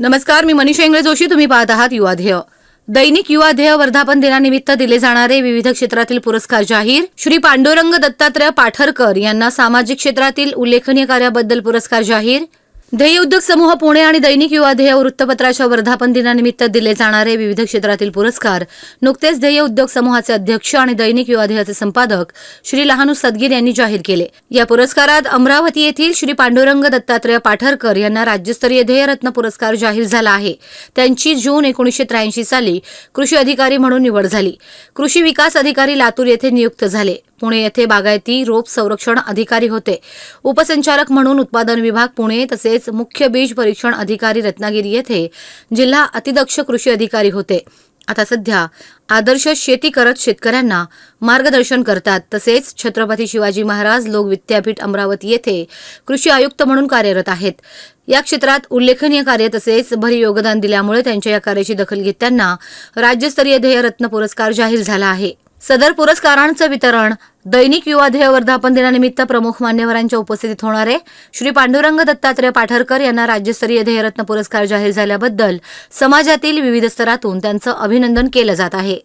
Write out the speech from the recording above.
नमस्कार मी मनीषा इंगळे जोशी. तुम्ही पाहत आहात युवाध्येय दैनिक युवा ध्येय वर्धापन दिनानिमित्त दिले जाणारे विविध क्षेत्रातील पुरस्कार जाहीर. श्री पांडुरंग दत्तात्रय पाठरकर यांना सामाजिक क्षेत्रातील उल्लेखनीय कार्याबद्दल पुरस्कार जाहीर. ध्येय उद्योग समूह पुणे आणि दैनिक युवा ध्येय वृत्तपत्राच्या वर्धापन दिनानिमित्त दिले जाणारे विविध क्षेत्रातील पुरस्कार. नुकतेच ध्येय उद्योग समूहाचे अध्यक्ष आणि दैनिक युवा ध्येयाचे संपादक श्री लहानू सदगीर यांनी जाहीर केले. या पुरस्कारात अमरावती येथील श्री पांडुरंग दत्तात्रय पाठरकर यांना राज्यस्तरीय ध्येयरत्न पुरस्कार जाहीर झाला आहे. त्यांची जून एकोणीसशे त्र्याऐंशी साली कृषी अधिकारी म्हणून निवड झाली. कृषी विकास अधिकारी लातूर येथे नियुक्त झाले. पुणे येथे बागायती रोप संरक्षण अधिकारी होते. उपसंचालक म्हणून उत्पादन विभाग पुणे तसेच मुख्य बीज परीक्षण अधिकारी रत्नागिरी येथे जिल्हा अतिदक्ष कृषी अधिकारी होते. आता सध्या आदर्श शेती करत शेतकऱ्यांना मार्गदर्शन करतात. तसेच छत्रपती शिवाजी महाराज लोक विद्यापीठ अमरावती येथे कृषी आयुक्त म्हणून कार्यरत आहेत. या क्षेत्रात उल्लेखनीय कार्य तसेच भरी योगदान दिल्यामुळे त्यांच्या या कार्याची दखल घेत त्यांना राज्यस्तरीय ध्येयरत्न पुरस्कार जाहीर झाला आहे. सदर पुरस्कारांचं वितरण दैनिक युवा ध्येय वर्धापन दिनानिमित्त प्रमुख मान्यवरांच्या उपस्थितीत होणार आहे. श्री पांडुरंग दत्तात्रय पाठरकर यांना राज्यस्तरीय ध्येयरत्न पुरस्कार जाहीर झाल्याबद्दल समाजातील विविध स्तरातून त्यांचं अभिनंदन केलं जात आहे.